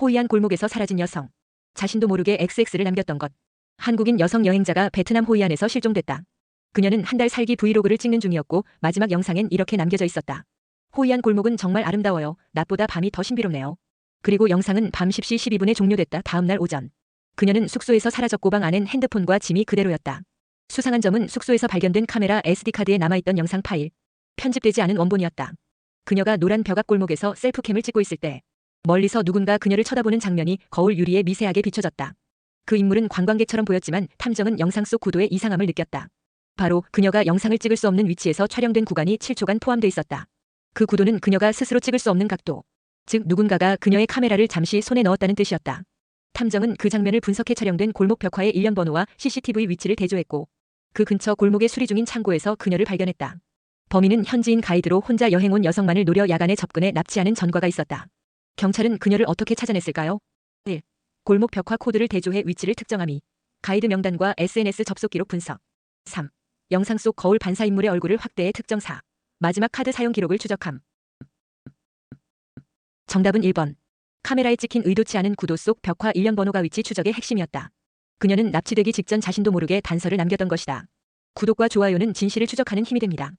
호이안 골목에서 사라진 여성. 자신도 모르게 XX를 남겼던 것. 한국인 여성 여행자가 베트남 호이안에서 실종됐다. 그녀는 한 달 살기 브이로그를 찍는 중이었고 마지막 영상엔 이렇게 남겨져 있었다. 호이안 골목은 정말 아름다워요. 낮보다 밤이 더 신비롭네요. 그리고 영상은 밤 10시 12분에 종료됐다. 다음날 오전. 그녀는 숙소에서 사라졌고 방 안엔 핸드폰과 짐이 그대로였다. 수상한 점은 숙소에서 발견된 카메라 SD카드에 남아있던 영상 파일. 편집되지 않은 원본이었다. 그녀가 노란 벽앞 골목에서 셀프캠을 찍고 있을 때 멀리서 누군가 그녀를 쳐다보는 장면이 거울 유리에 미세하게 비춰졌다. 그 인물은 관광객처럼 보였지만 탐정은 영상 속 구도의 이상함을 느꼈다. 바로 그녀가 영상을 찍을 수 없는 위치에서 촬영된 구간이 7초간 포함돼 있었다. 그 구도는 그녀가 스스로 찍을 수 없는 각도, 즉 누군가가 그녀의 카메라를 잠시 손에 넣었다는 뜻이었다. 탐정은 그 장면을 분석해 촬영된 골목 벽화의 일련 번호와 CCTV 위치를 대조했고 그 근처 골목에 수리 중인 창고에서 그녀를 발견했다. 범인은 현지인 가이드로 혼자 여행 온 여성만을 노려 야간에 접근해 납치하는 전과가 있었다. 경찰은 그녀를 어떻게 찾아냈을까요? 1. 골목 벽화 코드를 대조해 위치를 특정함이. 가이드 명단과 SNS 접속 기록 분석. 3. 영상 속 거울 반사 인물의 얼굴을 확대해 특정 4. 마지막 카드 사용 기록을 추적함. 정답은 1번. 카메라에 찍힌 의도치 않은 구도 속 벽화 일련 번호가 위치 추적의 핵심이었다. 그녀는 납치되기 직전 자신도 모르게 단서를 남겼던 것이다. 구독과 좋아요는 진실을 추적하는 힘이 됩니다.